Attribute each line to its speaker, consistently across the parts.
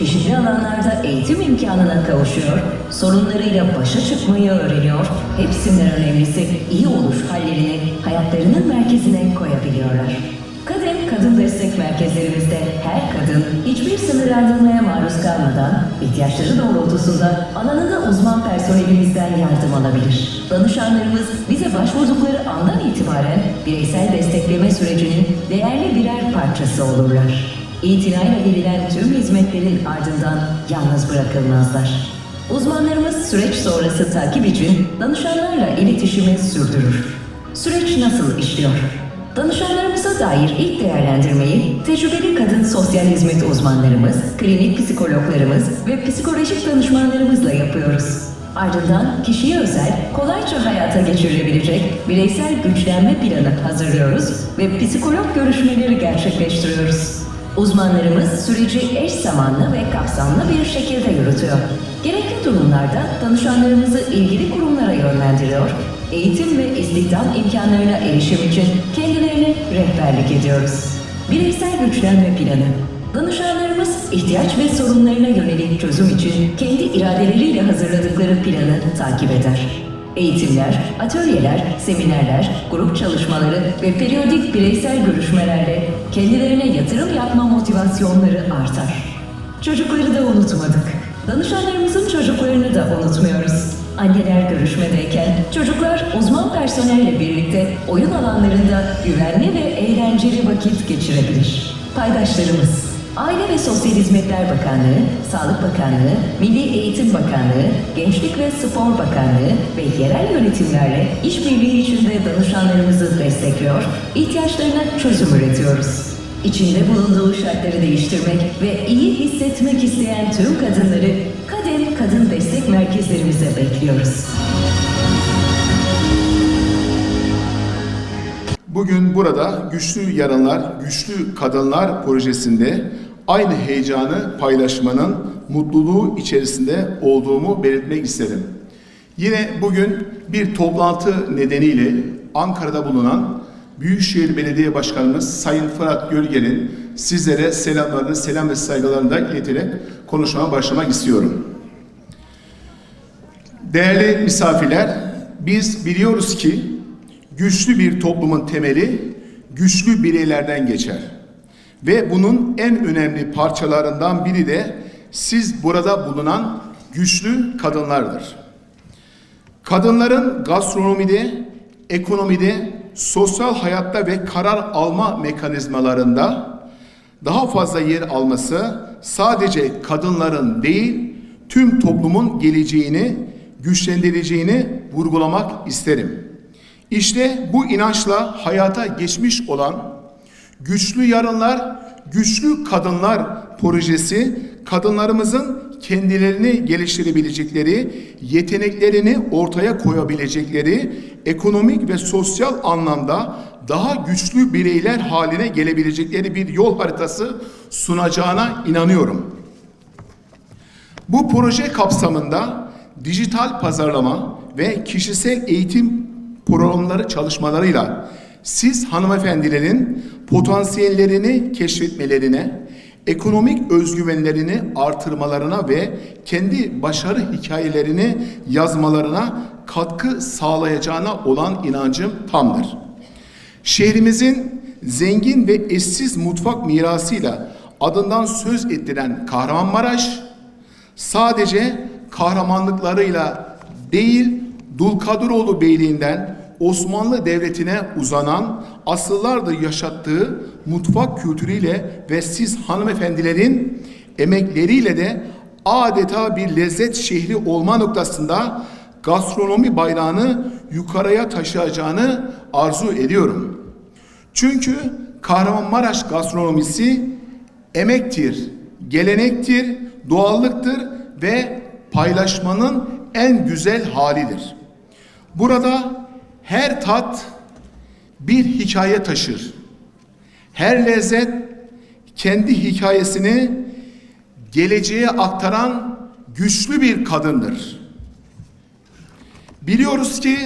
Speaker 1: çeşitli alanlarda eğitim imkanına kavuşuyor, sorunlarıyla başa çıkmayı öğreniyor, hepsinden önemlisi iyi oluş hallerini hayatlarının merkezine koyabiliyorlar. Kadem Kadın Destek Merkezlerimizde her kadın hiçbir sınırlandırmaya maruz kalmadan ihtiyaçları doğrultusunda alanında uzman personelimizden yardım alabilir. Danışanlarımız bize başvurdukları andan itibaren bireysel destekleme sürecinin değerli birer parçası olurlar. İtinayla verilen tüm hizmetlerin ardından yalnız bırakılmazlar. Uzmanlarımız süreç sonrası takip için danışanlarla iletişimi sürdürür. Süreç nasıl işliyor? Danışanlarımıza dair ilk değerlendirmeyi tecrübeli kadın sosyal hizmet uzmanlarımız, klinik psikologlarımız ve psikolojik danışmanlarımızla yapıyoruz. Ardından kişiye özel, kolayca hayata geçirilebilecek bireysel güçlenme planı hazırlıyoruz ve psikolog görüşmeleri gerçekleştiriyoruz. Uzmanlarımız süreci eş zamanlı ve kapsamlı bir şekilde yürütüyor. Gerekli durumlarda danışanlarımızı ilgili kurumlara yönlendiriyor, eğitim ve istihdam imkanlarına erişim için kendilerine rehberlik ediyoruz. Bireysel güçlenme planı. Danışanlarımız ihtiyaç ve sorunlarına yönelik çözüm için kendi iradeleriyle hazırladıkları planı takip eder. Eğitimler, atölyeler, seminerler, grup çalışmaları ve periyodik bireysel görüşmelerle kendilerine yatırım yapma motivasyonları artar. Çocukları da unutmadık. Danışanlarımızın çocuklarını da unutmuyoruz. Anneler görüşmedeyken çocuklar uzman personelle birlikte oyun alanlarında güvenli ve eğlenceli vakit geçirebilir. Paydaşlarımız Aile ve Sosyal Hizmetler Bakanlığı, Sağlık Bakanlığı, Milli Eğitim Bakanlığı, Gençlik ve Spor Bakanlığı ve yerel yönetimlerle işbirliği içinde danışanlarımızı destekliyor, ihtiyaçlarına çözüm üretiyoruz. İçinde bulunduğu şartları değiştirmek ve iyi hissetmek isteyen tüm kadınları Kadem Kadın Destek Merkezlerimize bekliyoruz.
Speaker 2: Bugün burada Güçlü Yarınlar, Güçlü Kadınlar projesinde aynı heyecanı paylaşmanın mutluluğu içerisinde olduğumu belirtmek isterim. Yine bugün bir toplantı nedeniyle Ankara'da bulunan Büyükşehir Belediye Başkanımız Sayın Fırat Gölge'nin sizlere selamlarını, selam ve saygılarını da ileterek konuşmama başlamak istiyorum. Değerli misafirler, biz biliyoruz ki güçlü bir toplumun temeli güçlü bireylerden geçer. Ve bunun en önemli parçalarından biri de siz burada bulunan güçlü kadınlardır. Kadınların gastronomide, ekonomide, sosyal hayatta ve karar alma mekanizmalarında daha fazla yer alması sadece kadınların değil, tüm toplumun geleceğini, güçlendireceğini vurgulamak isterim. İşte bu inançla hayata geçmiş olan Güçlü Yarınlar, Güçlü Kadınlar projesi kadınlarımızın kendilerini geliştirebilecekleri, yeteneklerini ortaya koyabilecekleri, ekonomik ve sosyal anlamda daha güçlü bireyler haline gelebilecekleri bir yol haritası sunacağına inanıyorum. Bu proje kapsamında dijital pazarlama ve kişisel eğitim programları çalışmalarıyla siz hanımefendilerin potansiyellerini keşfetmelerine, ekonomik özgüvenlerini artırmalarına ve kendi başarı hikayelerini yazmalarına katkı sağlayacağına olan inancım tamdır. Şehrimizin zengin ve eşsiz mutfak mirasıyla adından söz ettiren Kahramanmaraş sadece kahramanlıklarıyla değil Dulkadiroğlu Beyliği'nden Osmanlı Devleti'ne uzanan asıllardır yaşattığı mutfak kültürüyle ve siz hanımefendilerin emekleriyle de adeta bir lezzet şehri olma noktasında gastronomi bayrağını yukarıya taşıyacağını arzu ediyorum. Çünkü Kahramanmaraş gastronomisi emektir, gelenektir, doğallıktır ve paylaşmanın en güzel halidir. Burada her tat bir hikaye taşır. Her lezzet kendi hikayesini geleceğe aktaran güçlü bir kadındır. Biliyoruz ki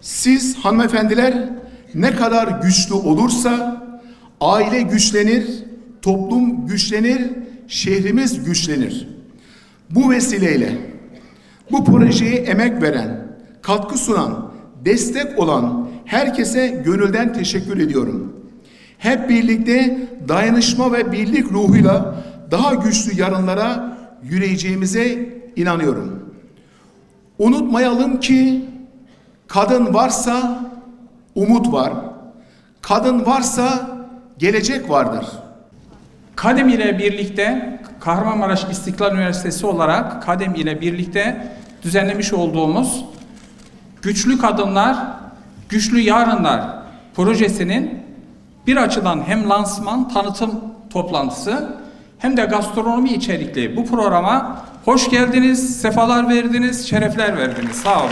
Speaker 2: siz hanımefendiler ne kadar güçlü olursa aile güçlenir, toplum güçlenir şehrimiz güçlenir. Bu vesileyle bu projeye emek veren, katkı sunan, destek olan herkese gönülden teşekkür ediyorum. Hep birlikte dayanışma ve birlik ruhuyla daha güçlü yarınlara yürüyeceğimize inanıyorum. Unutmayalım ki kadın varsa umut var. Kadın varsa gelecek vardır.
Speaker 3: Kadem ile birlikte Kahramanmaraş İstiklal Üniversitesi olarak Kadem ile birlikte düzenlemiş olduğumuz Güçlü Kadınlar, Güçlü Yarınlar projesinin bir açıdan hem lansman, tanıtım toplantısı hem de gastronomi içerikli bu programa hoş geldiniz, sefalar verdiniz, şerefler verdiniz. Sağ olun.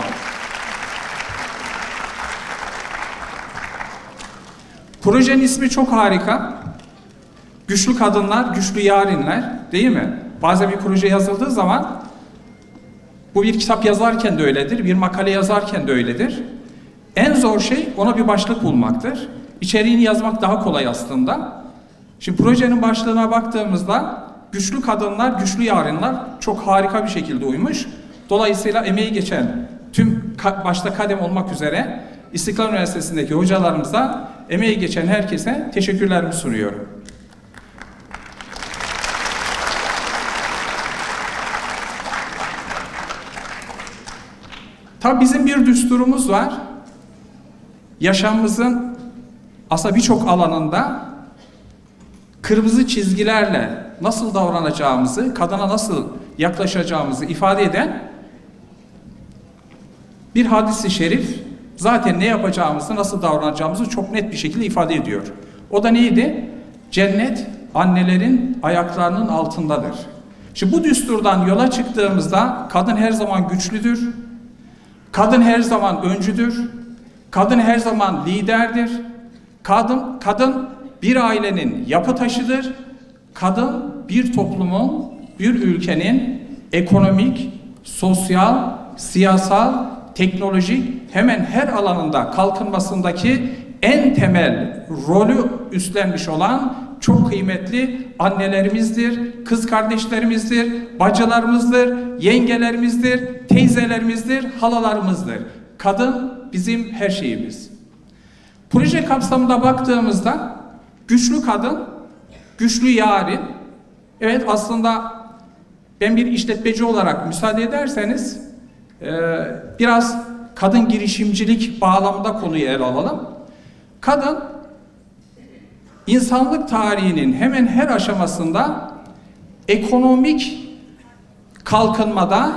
Speaker 3: Projenin ismi çok harika. Güçlü kadınlar, güçlü yarinler değil mi? Bazen bir proje yazıldığı zaman bu bir kitap yazarken de öyledir, bir makale yazarken de öyledir. En zor şey ona bir başlık bulmaktır. İçeriğini yazmak daha kolay aslında. Şimdi projenin başlığına baktığımızda güçlü kadınlar, güçlü yarınlar çok harika bir şekilde uymuş. Dolayısıyla emeği geçen tüm başta kadem olmak üzere İstiklal Üniversitesi'ndeki hocalarımıza emeği geçen herkese teşekkürlerimi sunuyorum. Tabii bizim bir düsturumuz var. Yaşamımızın aslında birçok alanında kırmızı çizgilerle nasıl davranacağımızı, kadına nasıl yaklaşacağımızı ifade eden bir hadisi şerif zaten ne yapacağımızı, nasıl davranacağımızı çok net bir şekilde ifade ediyor. O da neydi? Cennet annelerin ayaklarının altındadır. Şimdi bu düsturdan yola çıktığımızda kadın her zaman güçlüdür. Kadın her zaman öncüdür. Kadın her zaman liderdir. Kadın kadın bir ailenin yapı taşıdır. Kadın bir toplumun, bir ülkenin ekonomik, sosyal, siyasal, teknolojik hemen her alanında kalkınmasındaki en temel rolü üstlenmiş olan çok kıymetli annelerimizdir, kız kardeşlerimizdir, bacılarımızdır, yengelerimizdir, teyzelerimizdir, halalarımızdır. Kadın bizim her şeyimiz. Proje kapsamında baktığımızda güçlü kadın, güçlü yarin. Evet aslında ben bir işletmeci olarak müsaade ederseniz e, biraz kadın girişimcilik bağlamında konuyu ele alalım. Kadın insanlık tarihinin hemen her aşamasında ekonomik kalkınmada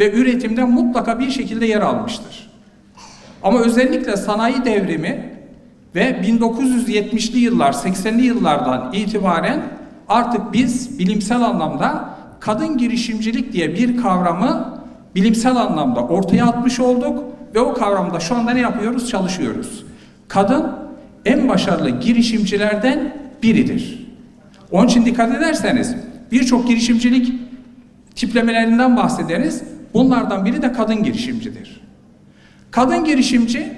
Speaker 3: ve üretimde mutlaka bir şekilde yer almıştır. Ama özellikle sanayi devrimi ve 1970'li yıllar, 80'li yıllardan itibaren artık biz bilimsel anlamda kadın girişimcilik diye bir kavramı bilimsel anlamda ortaya atmış olduk ve o kavramda şu anda ne yapıyoruz? Çalışıyoruz. Kadın en başarılı girişimcilerden biridir. Onun için dikkat ederseniz birçok girişimcilik tiplemelerinden bahsederiz. Bunlardan biri de kadın girişimcidir. Kadın girişimci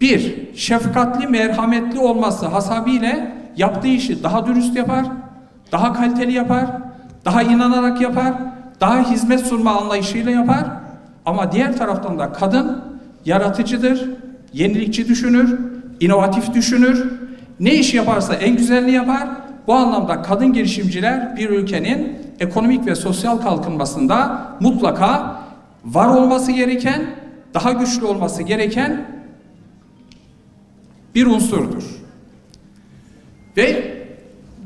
Speaker 3: bir, şefkatli, merhametli olması hasabiyle yaptığı işi daha dürüst yapar, daha kaliteli yapar, daha inanarak yapar, daha hizmet sunma anlayışıyla yapar. Ama diğer taraftan da kadın yaratıcıdır, yenilikçi düşünür, inovatif düşünür. Ne iş yaparsa en güzelini yapar. Bu anlamda kadın girişimciler bir ülkenin ekonomik ve sosyal kalkınmasında mutlaka var olması gereken, daha güçlü olması gereken bir unsurdur. Ve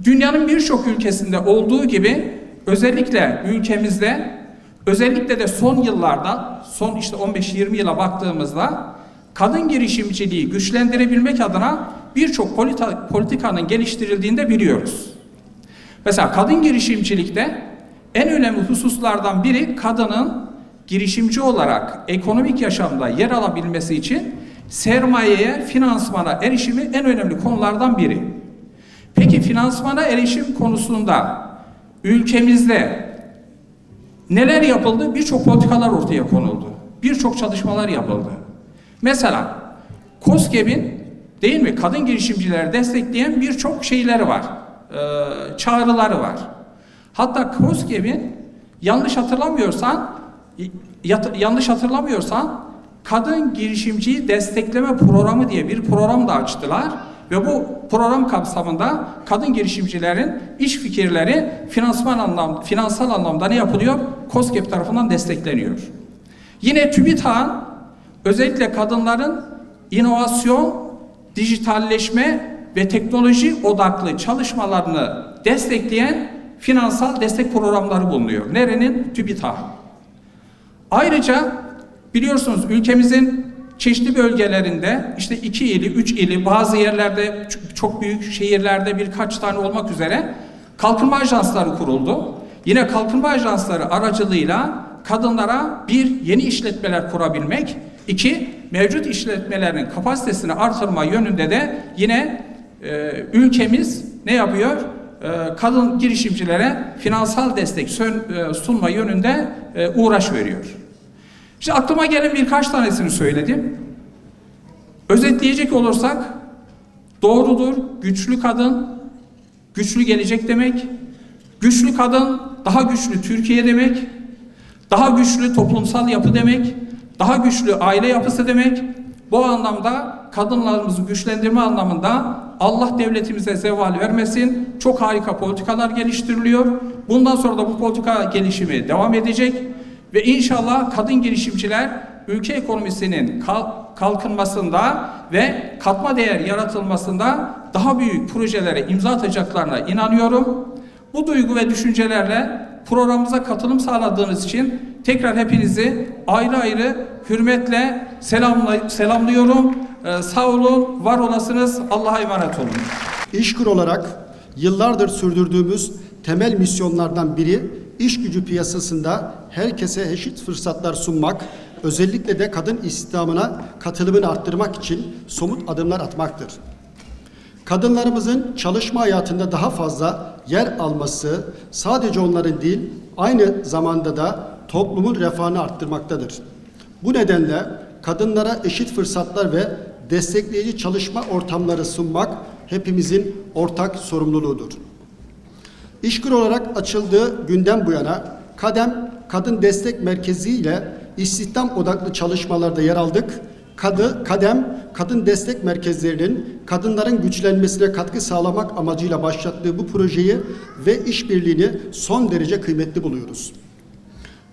Speaker 3: dünyanın birçok ülkesinde olduğu gibi özellikle ülkemizde özellikle de son yıllarda son işte 15-20 yıla baktığımızda kadın girişimciliği güçlendirebilmek adına birçok politikanın geliştirildiğini de biliyoruz. Mesela kadın girişimcilikte en önemli hususlardan biri kadının girişimci olarak ekonomik yaşamda yer alabilmesi için sermayeye, finansmana erişimi en önemli konulardan biri. Peki finansmana erişim konusunda ülkemizde neler yapıldı? Birçok politikalar ortaya konuldu. Birçok çalışmalar yapıldı. Mesela KOSGEB'in değil mi kadın girişimcileri destekleyen birçok şeyleri var. Ee, çağrıları var. Hatta KOSGEB'in yanlış hatırlamıyorsan yat- yanlış hatırlamıyorsan kadın girişimciyi destekleme programı diye bir program da açtılar ve bu program kapsamında kadın girişimcilerin iş fikirleri finansman anlam finansal anlamda ne yapılıyor? KOSGEB tarafından destekleniyor. Yine TÜBİTAK'ın özellikle kadınların inovasyon, dijitalleşme ve teknoloji odaklı çalışmalarını destekleyen finansal destek programları bulunuyor. Nerenin? TÜBİTAK. Ayrıca biliyorsunuz ülkemizin çeşitli bölgelerinde işte iki ili, üç ili, bazı yerlerde çok büyük şehirlerde birkaç tane olmak üzere kalkınma ajansları kuruldu. Yine kalkınma ajansları aracılığıyla kadınlara bir yeni işletmeler kurabilmek, iki mevcut işletmelerin kapasitesini artırma yönünde de yine e, ülkemiz ne yapıyor? E, kadın girişimcilere finansal destek e, sunma yönünde e, uğraş veriyor. İşte aklıma gelen birkaç tanesini söyledim. Özetleyecek olursak doğrudur, güçlü kadın, güçlü gelecek demek. Güçlü kadın, daha güçlü Türkiye demek. Daha güçlü toplumsal yapı demek. Daha güçlü aile yapısı demek. Bu anlamda kadınlarımızı güçlendirme anlamında Allah devletimize zeval vermesin. Çok harika politikalar geliştiriliyor. Bundan sonra da bu politika gelişimi devam edecek. Ve inşallah kadın girişimciler ülke ekonomisinin kal- kalkınmasında ve katma değer yaratılmasında daha büyük projelere imza atacaklarına inanıyorum. Bu duygu ve düşüncelerle programımıza katılım sağladığınız için tekrar hepinizi ayrı ayrı hürmetle selamlıyorum. Ee, sağ olun, var olasınız. Allah'a emanet olun.
Speaker 4: İşkur olarak yıllardır sürdürdüğümüz temel misyonlardan biri iş gücü piyasasında herkese eşit fırsatlar sunmak, özellikle de kadın istihdamına katılımını arttırmak için somut adımlar atmaktır. Kadınlarımızın çalışma hayatında daha fazla yer alması sadece onların değil, aynı zamanda da toplumun refahını arttırmaktadır. Bu nedenle kadınlara eşit fırsatlar ve destekleyici çalışma ortamları sunmak hepimizin ortak sorumluluğudur. İşkur olarak açıldığı günden bu yana Kadem Kadın Destek Merkezi ile istihdam odaklı çalışmalarda yer aldık. Kadı, Kadem Kadın Destek Merkezlerinin kadınların güçlenmesine katkı sağlamak amacıyla başlattığı bu projeyi ve işbirliğini son derece kıymetli buluyoruz.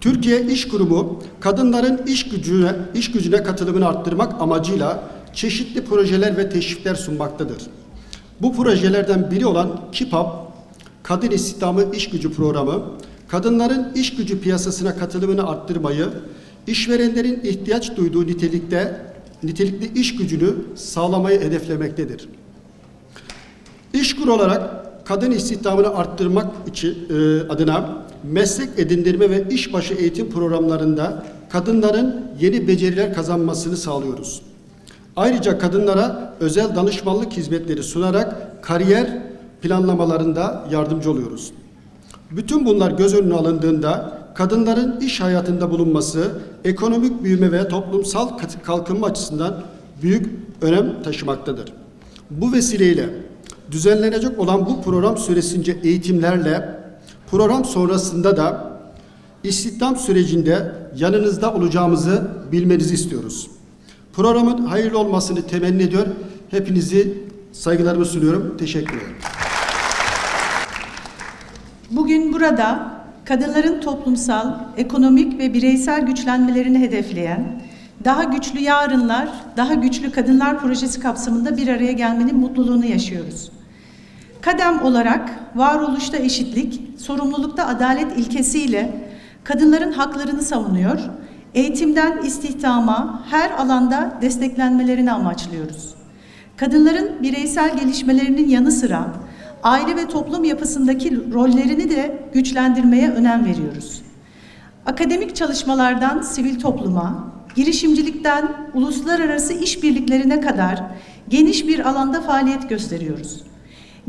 Speaker 4: Türkiye İş Kurumu kadınların iş gücüne iş gücüne katılımını arttırmak amacıyla çeşitli projeler ve teşvikler sunmaktadır. Bu projelerden biri olan KİPAP, Kadın İstihdamı İş Gücü Programı, kadınların iş gücü piyasasına katılımını arttırmayı, işverenlerin ihtiyaç duyduğu nitelikte nitelikli iş gücünü sağlamayı hedeflemektedir. İşkur olarak kadın istihdamını arttırmak için e, adına meslek edindirme ve işbaşı eğitim programlarında kadınların yeni beceriler kazanmasını sağlıyoruz. Ayrıca kadınlara özel danışmanlık hizmetleri sunarak kariyer planlamalarında yardımcı oluyoruz. Bütün bunlar göz önüne alındığında kadınların iş hayatında bulunması ekonomik büyüme ve toplumsal kalkınma açısından büyük önem taşımaktadır. Bu vesileyle düzenlenecek olan bu program süresince eğitimlerle program sonrasında da istihdam sürecinde yanınızda olacağımızı bilmenizi istiyoruz. Programın hayırlı olmasını temenni ediyor. Hepinizi saygılarımı sunuyorum. Teşekkür ederim.
Speaker 5: Bugün burada kadınların toplumsal, ekonomik ve bireysel güçlenmelerini hedefleyen Daha Güçlü Yarınlar, Daha Güçlü Kadınlar projesi kapsamında bir araya gelmenin mutluluğunu yaşıyoruz. Kadem olarak varoluşta eşitlik, sorumlulukta adalet ilkesiyle kadınların haklarını savunuyor, eğitimden istihdama her alanda desteklenmelerini amaçlıyoruz. Kadınların bireysel gelişmelerinin yanı sıra aile ve toplum yapısındaki rollerini de güçlendirmeye önem veriyoruz. Akademik çalışmalardan sivil topluma, girişimcilikten uluslararası işbirliklerine kadar geniş bir alanda faaliyet gösteriyoruz.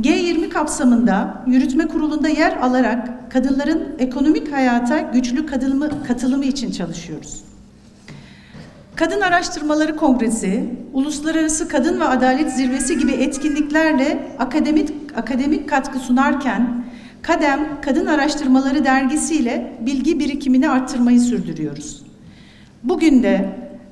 Speaker 5: G20 kapsamında yürütme kurulunda yer alarak kadınların ekonomik hayata güçlü katılımı, katılımı için çalışıyoruz. Kadın Araştırmaları Kongresi, Uluslararası Kadın ve Adalet Zirvesi gibi etkinliklerle akademik akademik katkı sunarken Kadem Kadın Araştırmaları Dergisi ile bilgi birikimini arttırmayı sürdürüyoruz. Bugün de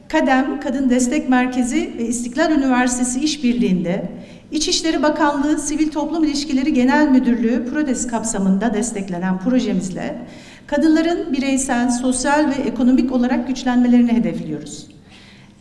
Speaker 5: Kadem Kadın Destek Merkezi ve İstiklal Üniversitesi işbirliğinde İçişleri Bakanlığı Sivil Toplum İlişkileri Genel Müdürlüğü PRODES kapsamında desteklenen projemizle kadınların bireysel, sosyal ve ekonomik olarak güçlenmelerini hedefliyoruz.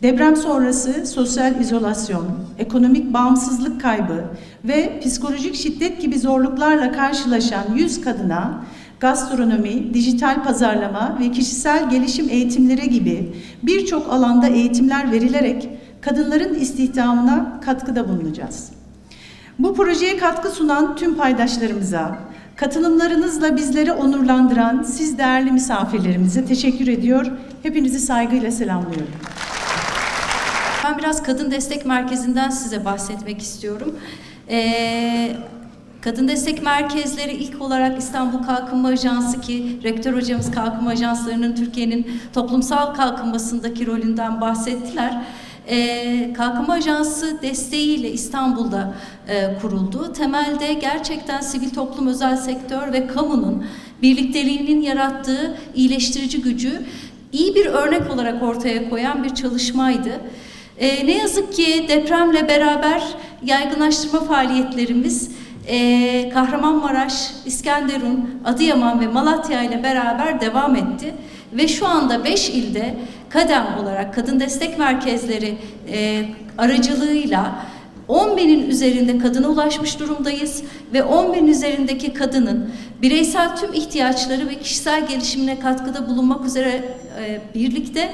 Speaker 5: Deprem sonrası sosyal izolasyon, ekonomik bağımsızlık kaybı ve psikolojik şiddet gibi zorluklarla karşılaşan 100 kadına gastronomi, dijital pazarlama ve kişisel gelişim eğitimleri gibi birçok alanda eğitimler verilerek kadınların istihdamına katkıda bulunacağız. Bu projeye katkı sunan tüm paydaşlarımıza, katılımlarınızla bizleri onurlandıran siz değerli misafirlerimize teşekkür ediyor. Hepinizi saygıyla selamlıyorum.
Speaker 6: Ben biraz Kadın Destek Merkezi'nden size bahsetmek istiyorum. Ee, Kadın Destek Merkezleri ilk olarak İstanbul Kalkınma Ajansı ki rektör hocamız kalkınma ajanslarının Türkiye'nin toplumsal kalkınmasındaki rolünden bahsettiler. Ee, Kalkınma Ajansı desteğiyle İstanbul'da e, kuruldu. Temelde gerçekten sivil toplum, özel sektör ve kamunun birlikteliğinin yarattığı iyileştirici gücü iyi bir örnek olarak ortaya koyan bir çalışmaydı. Ee, ne yazık ki depremle beraber yaygınlaştırma faaliyetlerimiz e, Kahramanmaraş, İskenderun, Adıyaman ve Malatya ile beraber devam etti. Ve şu anda 5 ilde kadem olarak kadın destek merkezleri e, aracılığıyla 10 binin üzerinde kadına ulaşmış durumdayız ve 10 bin üzerindeki kadının bireysel tüm ihtiyaçları ve kişisel gelişimine katkıda bulunmak üzere e, birlikte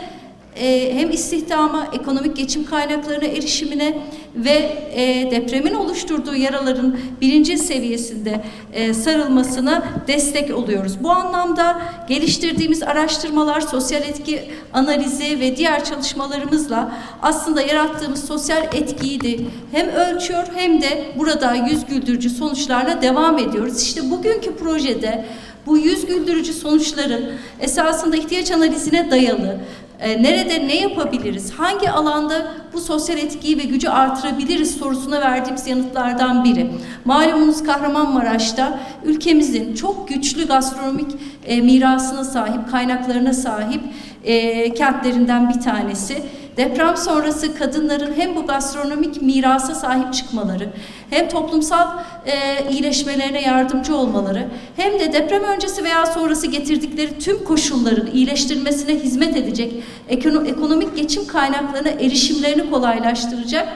Speaker 6: e, hem istihdama, ekonomik geçim kaynaklarına erişimine ve e, depremin oluşturduğu yaraların birinci seviyesinde e, sarılmasına destek oluyoruz. Bu anlamda geliştirdiğimiz araştırmalar, sosyal etki analizi ve diğer çalışmalarımızla aslında yarattığımız sosyal etkiyi de hem ölçüyor hem de burada yüz güldürücü sonuçlarla devam ediyoruz. İşte bugünkü projede bu yüz güldürücü sonuçların esasında ihtiyaç analizine dayalı e, nerede ne yapabiliriz, hangi alanda bu sosyal etkiyi ve gücü artırabiliriz sorusuna verdiğimiz yanıtlardan biri. Malumunuz Kahramanmaraş'ta ülkemizin çok güçlü gastronomik e, mirasına sahip, kaynaklarına sahip e, kentlerinden bir tanesi. Deprem sonrası kadınların hem bu gastronomik mirasa sahip çıkmaları, hem toplumsal e, iyileşmelerine yardımcı olmaları, hem de deprem öncesi veya sonrası getirdikleri tüm koşulların iyileştirilmesine hizmet edecek, ekono- ekonomik geçim kaynaklarına erişimlerini kolaylaştıracak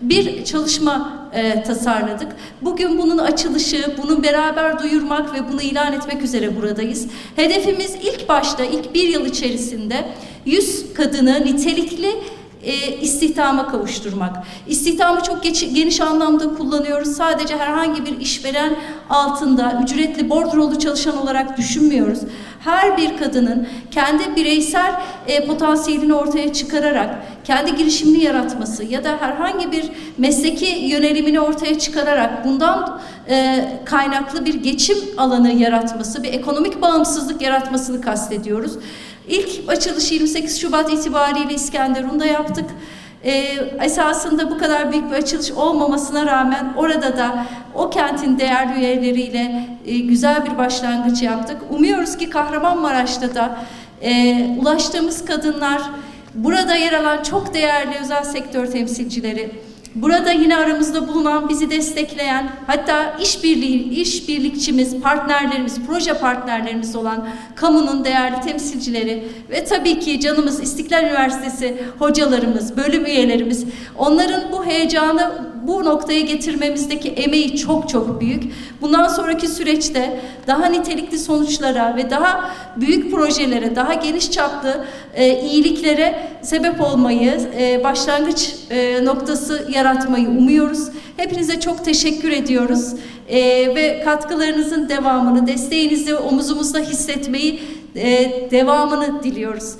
Speaker 6: bir çalışma e, tasarladık. Bugün bunun açılışı, bunu beraber duyurmak ve bunu ilan etmek üzere buradayız. Hedefimiz ilk başta, ilk bir yıl içerisinde 100 kadını nitelikli e, istihdama kavuşturmak. İstihdamı çok geç- geniş anlamda kullanıyoruz. Sadece herhangi bir işveren altında ücretli bordrolu çalışan olarak düşünmüyoruz. Her bir kadının kendi bireysel e, potansiyelini ortaya çıkararak kendi girişimini yaratması ya da herhangi bir mesleki yönelimini ortaya çıkararak bundan e, kaynaklı bir geçim alanı yaratması, bir ekonomik bağımsızlık yaratmasını kastediyoruz. İlk açılışı 28 Şubat itibariyle İskenderun'da yaptık. Ee, esasında bu kadar büyük bir açılış olmamasına rağmen orada da o kentin değerli üyeleriyle e, güzel bir başlangıç yaptık. Umuyoruz ki Kahramanmaraş'ta da e, ulaştığımız kadınlar, burada yer alan çok değerli özel sektör temsilcileri, Burada yine aramızda bulunan, bizi destekleyen, hatta işbirliği, işbirlikçimiz, partnerlerimiz, proje partnerlerimiz olan kamunun değerli temsilcileri ve tabii ki canımız İstiklal Üniversitesi hocalarımız, bölüm üyelerimiz, onların bu heyecanı bu noktaya getirmemizdeki emeği çok çok büyük. Bundan sonraki süreçte daha nitelikli sonuçlara ve daha büyük projelere, daha geniş çaplı e, iyiliklere sebep olmayı, e, başlangıç e, noktası yaratmayı umuyoruz. Hepinize çok teşekkür ediyoruz E, ve katkılarınızın devamını, desteğinizi omuzumuzda hissetmeyi, e, devamını diliyoruz.